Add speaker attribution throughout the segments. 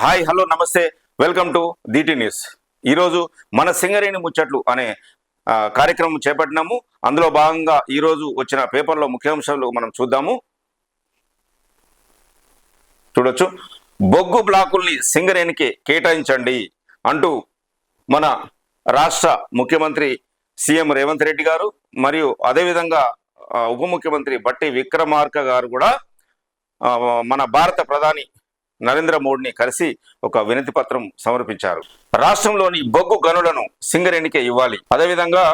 Speaker 1: Hi hello నమస్తే. Welcome to DT news. ఈరోజు మన సింగరేణి ముచ్చట్లు అనే కార్యక్రమం చేపట్టినాము. అందులో భాగంగా ఈరోజు వచ్చిన పేపర్లో ముఖ్యాంశాలు మనం చూద్దాము. చూడొచ్చు. బొగ్గు బ్లాకుల్ని సింగరేణికి కేటాయించండి అంటూ మన రాష్ట్ర ముఖ్యమంత్రి సీఎం రేవంత్ రెడ్డి గారు మరియు అదేవిధంగా ఉప ముఖ్యమంత్రి బట్టి విక్రమార్క గారు కూడా మన భారత ప్రధాని నరేంద్ర మోడీని కలిసి ఒక వినతి పత్రం సమర్పించారు. రాష్ట్రంలోని బొగ్గు గనులను సింగరేణికే ఇవ్వాలి. అదేవిధంగా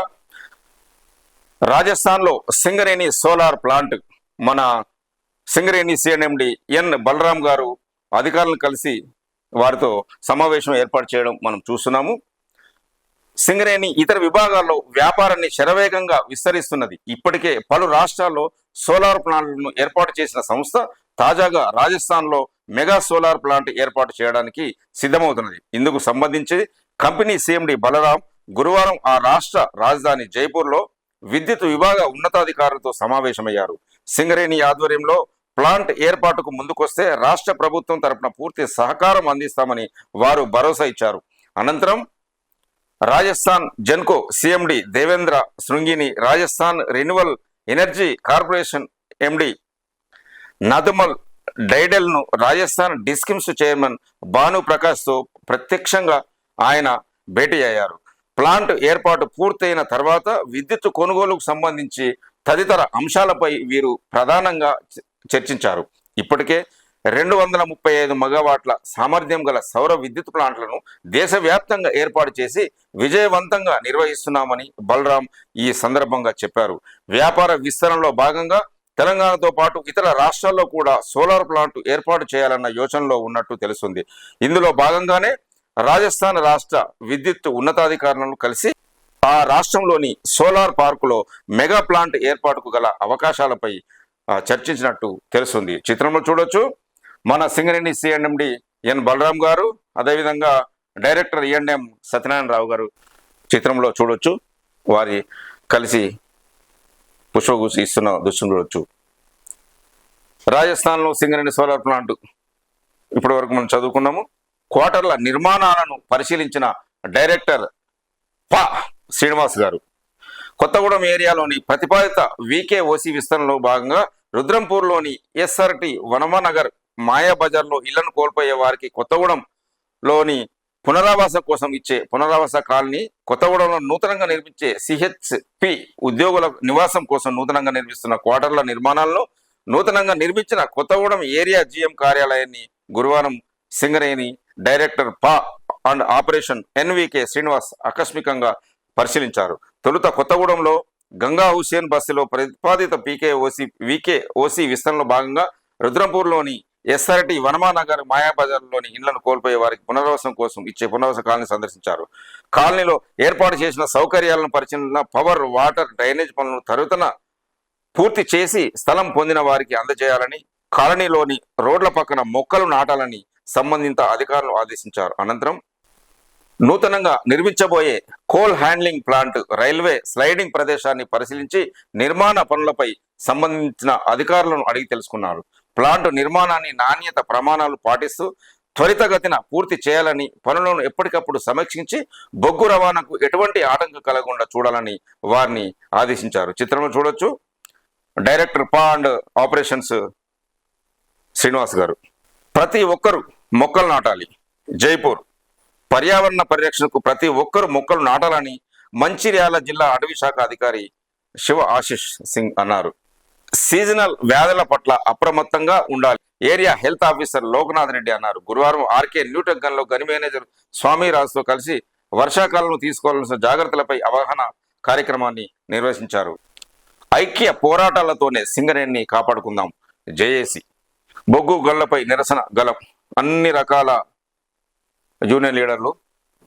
Speaker 1: రాజస్థాన్లో సింగరేణి సోలార్ ప్లాంట్ మన సింగరేణి సిఎన్ఎండి ఎన్ బలరాం గారు అధికారులను కలిసి వారితో సమావేశం ఏర్పాటు చేయడం మనం చూస్తున్నాము. సింగరేణి ఇతర విభాగాల్లో వ్యాపారాన్ని శరవేగంగా విస్తరిస్తున్నది. ఇప్పటికే పలు రాష్ట్రాల్లో సోలార్ ప్లాంట్లను ఏర్పాటు చేసిన సంస్థ తాజాగా రాజస్థాన్లో మెగా సోలార్ ప్లాంట్ ఏర్పాటు చేయడానికి సిద్ధమవుతున్నది. ఇందుకు సంబంధించి కంపెనీ సీఎండి బలరాం గురువారం ఆ రాష్ట్ర రాజధాని జైపూర్లో విద్యుత్ విభాగ ఉన్నతాధికారులతో సమావేశమయ్యారు. సింగరేణి ఆధ్వర్యంలో ప్లాంట్ ఏర్పాటుకు ముందుకొస్తే రాష్ట్ర ప్రభుత్వం తరపున పూర్తి సహకారం అందిస్తామని వారు భరోసా ఇచ్చారు. అనంతరం Rajasthan Genco CMD Devendra శృంగిని Rajasthan renewal energy corporation MD Nathmal డైడెల్ను Rajasthan discoms chairman Bhanu ప్రకాష్తో ప్రత్యక్షంగా ఆయన భేటీ అయ్యారు. ప్లాంట్ ఏర్పాటు పూర్తయిన తర్వాత విద్యుత్ కొనుగోలుకు సంబంధించి తదితర అంశాలపై వీరు ప్రధానంగా చర్చించారు. ఇప్పటికే రెండు వందల ముప్పై ఐదు మెగావాట్ల సామర్థ్యం గల సౌర విద్యుత్ ప్లాంట్లను దేశవ్యాప్తంగా ఏర్పాటు చేసి విజయవంతంగా నిర్వహిస్తున్నామని బలరాం ఈ సందర్భంగా చెప్పారు. వ్యాపార విస్తరణలో భాగంగా తెలంగాణతో పాటు ఇతర రాష్ట్రాల్లో కూడా సోలార్ ప్లాంట్ ఏర్పాటు చేయాలన్న యోచనలో ఉన్నట్టు తెలుస్తుంది. ఇందులో భాగంగానే రాజస్థాన్ రాష్ట్ర విద్యుత్ ఉన్నతాధికారులను కలిసి ఆ రాష్ట్రంలోని సోలార్ పార్కులో మెగా ప్లాంట్ ఏర్పాటుకు గల అవకాశాలపై చర్చించినట్టు తెలుస్తుంది. చిత్రంలో చూడొచ్చు మన సింగరేణి సిఎన్ఎండి ఎన్ బలరాం గారు అదేవిధంగా డైరెక్టర్ ఈఎన్ఎం సత్యనారాయణ రావు గారు చిత్రంలో చూడొచ్చు. వారి కలిసి పుష్పగుసి ఇస్తున్న దృశ్యం చూడొచ్చు. రాజస్థాన్లో సింగరేణి సోలార్ ప్లాంట్ ఇప్పటి వరకు మనం చదువుకున్నాము. క్వార్టర్ల నిర్మాణాలను పరిశీలించిన డైరెక్టర్ పా. శ్రీనివాస్ గారు. కొత్తగూడెం ఏరియాలోని ప్రతిపాదిత వీకే ఓసీ విస్తరణలో భాగంగా రుద్రంపూర్లోని ఎస్ఆర్టి వనమనగర్ మాయా బజార్లో ఇళ్ళను కోల్పోయే వారికి కొత్తగూడెంలోని పునరావాసం కోసం ఇచ్చే పునరావాస కాలనీ కొత్తగూడెంలో నూతనంగా నిర్మించే సిహెచ్పి ఉద్యోగుల నివాసం కోసం నూతనంగా నిర్మిస్తున్న క్వార్టర్ల నిర్మాణాలను నూతనంగా నిర్మించిన కొత్తగూడెం ఏరియా జిఎం కార్యాలయాన్ని గురువారం సింగరేణి డైరెక్టర్ పా అండ్ ఆపరేషన్ ఎన్వికే శ్రీనివాస్ ఆకస్మికంగా పరిశీలించారు. తొలుత కొత్తగూడెంలో గంగా హుసేన్ బస్సులో ప్రతిపాదిత పీకే ఓసీ వికే ఓసీ విస్తరణలో భాగంగా రుద్రంపూర్లోని ఎస్ఆర్టి వనమానగర్ మాయాబజార్లోని ఇండ్లను కోల్పోయే వారికి పునర్వాసం కోసం ఇచ్చే పునర్వాస కాలనీ సందర్శించారు. కాలనీలో ఏర్పాటు చేసిన సౌకర్యాలను పరిశీలన పవర్ వాటర్ డ్రైనేజ్ పనులను తరుతన పూర్తి చేసి స్థలం పొందిన వారికి అందజేయాలని కాలనీలోని రోడ్ల పక్కన మొక్కలు నాటాలని సంబంధిత అధికారులు ఆదేశించారు. అనంతరం నూతనంగా నిర్మించబోయే coal handling plant railway sliding ప్రదేశాన్ని పరిశీలించి నిర్మాణ పనులపై సంబంధించిన అధికారులను అడిగి తెలుసుకున్నారు. ప్లాంట్ నిర్మాణాన్ని నాణ్యత ప్రమాణాలు పాటిస్తూ త్వరితగతిన పూర్తి చేయాలని పనులను ఎప్పటికప్పుడు సమీక్షించి బొగ్గు రవాణాకు ఎటువంటి ఆటంకం కలగకుండా చూడాలని వారిని ఆదేశించారు. చిత్రంలో చూడొచ్చు డైరెక్టర్ పా అండ్ ఆపరేషన్స్ శ్రీనివాస్ గారు. ప్రతి ఒక్కరు మొక్కలు నాటాలి. జైపూర్. పర్యావరణ పరిరక్షణకు ప్రతి ఒక్కరు మొక్కలు నాటాలని మంచిర్యాల జిల్లా అటవీ శాఖ అధికారి శివ ఆశిష్ సింగ్ అన్నారు. సీజనల్ వ్యాధుల పట్ల అప్రమత్తంగా ఉండాలి. Area health officer Loknath Reddy అన్నారు. గురువారం ఆర్కే న్యూటెక్గన్లో గని మేనేజర్ స్వామి రాజుతో కలిసి వర్షాకాలంలో తీసుకోవాల్సిన జాగ్రత్తలపై అవగాహన కార్యక్రమాన్ని నిర్వహించారు. ఐక్య పోరాటాలతోనే సింగరేణిని కాపాడుకుందాం. జేఏసి. బొగ్గు గళ్ళపై నిరసన గల అన్ని రకాల యూనియన్ లీడర్లు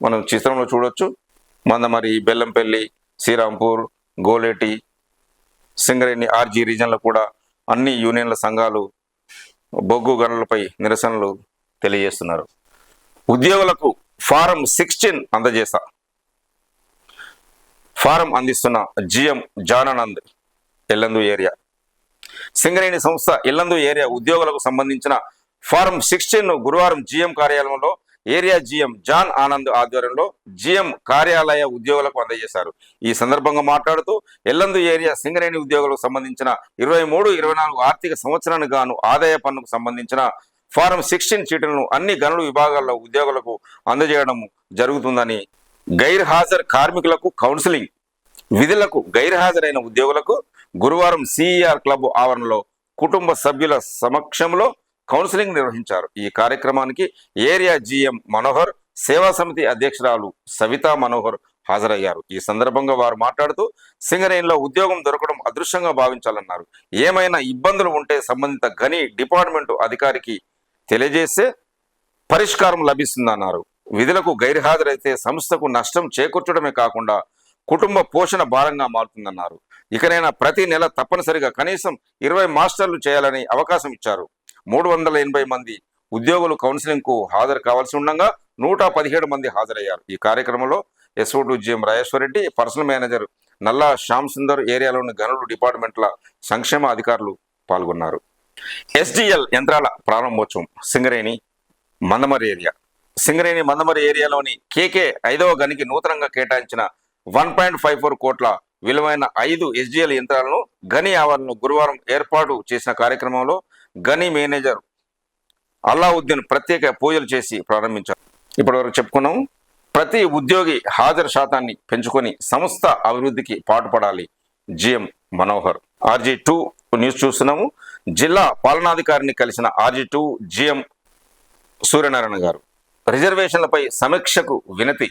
Speaker 1: మనం చిత్రంలో చూడొచ్చు. మందమరి బెల్లంపల్లి శ్రీరాంపూర్ గోలేటి సింగరేణి ఆర్జీ రీజన్లో కూడా అన్ని యూనియన్ల సంఘాలు బొగ్గు గనులపై నిరసనలు తెలియజేస్తున్నారు. ఉద్యోగులకు ఫారం సిక్స్టీన్ అందజేసా ఫారం అందిస్తున్న జిఎం జానానంద్. ఎల్లందు ఏరియా. సింగరేణి సంస్థ ఇల్లందు ఏరియా ఉద్యోగులకు సంబంధించిన ఫారం సిక్స్టీన్ను గురువారం జీఎం కార్యాలయంలో ఏరియా జీఎం జాన్ ఆనంద్ ఆధ్వర్యంలో జీఎం కార్యాలయ ఉద్యోగులకు అందజేశారు. ఈ సందర్భంగా మాట్లాడుతూ ఎల్లందు ఏరియా సింగరేణి ఉద్యోగులకు సంబంధించిన ఇరవై మూడు ఇరవై నాలుగు ఆర్థిక సంవత్సరానికి గాను ఆదాయ పన్నుకు సంబంధించిన ఫారం సిక్స్టీన్ చీటులను అన్ని గనుల విభాగాల్లో ఉద్యోగులకు అందజేయడం జరుగుతుందని గైర్హాజర్ కార్మికులకు కౌన్సిలింగ్ విధులకు గైర్హాజరైన ఉద్యోగులకు గురువారం సిఈఆర్ క్లబ్ ఆవరణలో కుటుంబ సభ్యుల సమక్షంలో కౌన్సిలింగ్ నిర్వహించారు. ఈ కార్యక్రమానికి ఏరియా జీఎం మనోహర్ సేవా సమితి అధ్యక్షురాలు సవితా మనోహర్ హాజరయ్యారు. ఈ సందర్భంగా వారు మాట్లాడుతూ సింగరేణిలో ఉద్యోగం దొరకడం అదృశ్యంగా భావించాలన్నారు. ఏమైనా ఇబ్బందులు ఉంటే సంబంధిత గని డిపార్ట్మెంటు అధికారికి తెలియజేస్తే పరిష్కారం లభిస్తుందన్నారు. విధులకు గైర్హాజరైతే సంస్థకు నష్టం చేకూర్చడమే కాకుండా కుటుంబ పోషణ భారంగా మారుతుందన్నారు. ఇకనైనా ప్రతి నెల తప్పనిసరిగా కనీసం ఇరవై మాస్టర్లు చేయాలని అవకాశం ఇచ్చారు. మూడు వందల ఎనభై మంది ఉద్యోగులు కౌన్సిలింగ్కు హాజరు కావాల్సి ఉండగా నూట పదిహేడు మంది హాజరయ్యారు. ఈ కార్యక్రమంలో SO to GM Rajeshwara Reddy personnel manager Nalla Shyam Sundar ఏరియాలోని గనులు డిపార్ట్మెంట్ల సంక్షేమ అధికారులు పాల్గొన్నారు. ఎస్డిఎల్ యంత్రాల ప్రారంభోత్సవం సింగరేణి మందమరి ఏరియా. సింగరేణి మందమరి ఏరియాలోని కేకే ఐదవ గనికి నూతనంగా కేటాయించిన వన్ పాయింట్ ఫైవ్ ఫోర్ కోట్ల విలువైన ఐదు ఎస్డిఎల్ యంత్రాలను గని ఆవరణను గురువారం ఏర్పాటు చేసిన కార్యక్రమంలో గని మేనేజర్ అల్లావుద్దీన్ ప్రత్యేక పూజలు చేసి ప్రారంభించారు. ఇప్పటివరకు చెప్పుకున్నాము ప్రతి ఉద్యోగి హాజరు శాతాన్ని పెంచుకొని సంస్థ అభివృద్ధికి పాటుపడాలి. GM Manohar RG two news చూస్తున్నాము. జిల్లా పాలనాధికారిని కలిసిన ఆర్జీ టూ జిఎం సూర్యనారాయణ గారు. రిజర్వేషన్లపై సమీక్షకు వినతి.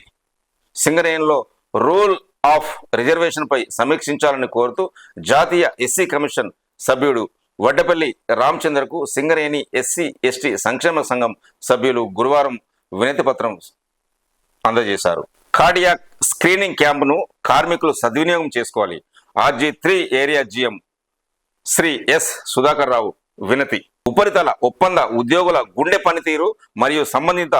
Speaker 1: సింగరేణిలో రూల్ ఆఫ్ రిజర్వేషన్పై సమీక్షించాలని కోరుతూ జాతీయ ఎస్సీ కమిషన్ సభ్యుడు వడ్డపల్లి రామచంద్రకు సింగరేణి ఎస్సీ ఎస్టీ సంక్షేమ సంఘం సభ్యులు గురువారం వినతి పత్రం అందజేశారు. కార్డియాక్ స్క్రీనింగ్ క్యాంపును కార్మికులు సద్వినియోగం చేసుకోవాలి. RG three area GM Shri S Sudhakar Rao వినతి. ఉపరితల ఒప్పంద ఉద్యోగుల గుండె పనితీరు మరియు సంబంధిత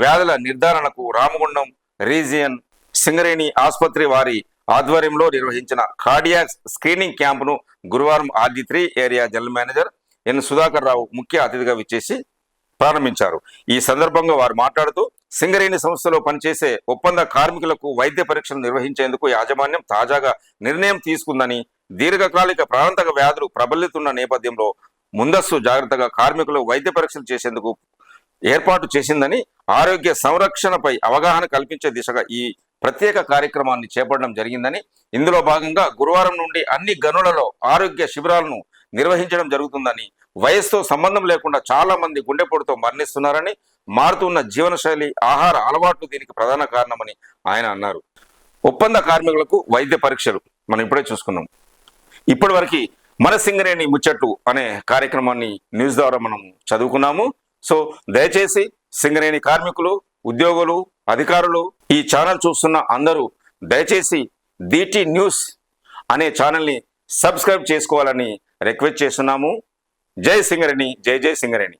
Speaker 1: వ్యాధుల నిర్ధారణకు రామగుండం రీజియన్ సింగరేణి ఆసుపత్రి వారి ఆధ్వర్యంలో నిర్వహించిన కార్డియాక్ స్క్రీనింగ్ క్యాంపును గురువారం RG three area general manager N Sudhakar Rao ముఖ్య అతిథిగా విచ్చేసి ప్రారంభించారు. ఈ సందర్భంగా వారు మాట్లాడుతూ సింగరేణి సంస్థలో పనిచేసే ఒప్పంద కార్మికులకు వైద్య పరీక్షలు నిర్వహించేందుకు యాజమాన్యం తాజాగా నిర్ణయం తీసుకుందని దీర్ఘకాలిక ప్రాంతక వ్యాధులు ప్రబలితున్న నేపథ్యంలో ముందస్తు జాగ్రత్తగా కార్మికులు వైద్య పరీక్షలు చేసేందుకు ఏర్పాటు చేసిందని ఆరోగ్య సంరక్షణపై అవగాహన కల్పించే దిశగా ఈ ప్రత్యేక కార్యక్రమాన్ని చేపట్టడం జరిగిందని. ఇందులో భాగంగా గురువారం నుండి అన్ని గనులలో ఆరోగ్య శిబిరాలను నిర్వహించడం జరుగుతుందని వయస్సుతో సంబంధం లేకుండా చాలా మంది గుండెపోటుతో మరణిస్తున్నారని మారుతున్న జీవనశైలి ఆహార అలవాట్లు దీనికి ప్రధాన కారణమని ఆయన అన్నారు. ఒప్పంద కార్మికులకు వైద్య పరీక్షలు మనం ఇప్పుడే చూసుకున్నాం. ఇప్పటి వరకు మన సింగరేణి ముచ్చట్లు అనే కార్యక్రమాన్ని న్యూస్ ద్వారా మనం చదువుకున్నాము. సో దయచేసి సింగరేణి కార్మికులు ఉద్యోగులు అధికారులు ఈ ఛానల్ చూస్తున్న అందరూ దయచేసి డిటి న్యూస్ అనే ఛానల్ని సబ్స్క్రైబ్ చేసుకోవాలని రిక్వెస్ట్ చేస్తున్నాము. జై సింగరేణి జై జై సింగరేణి.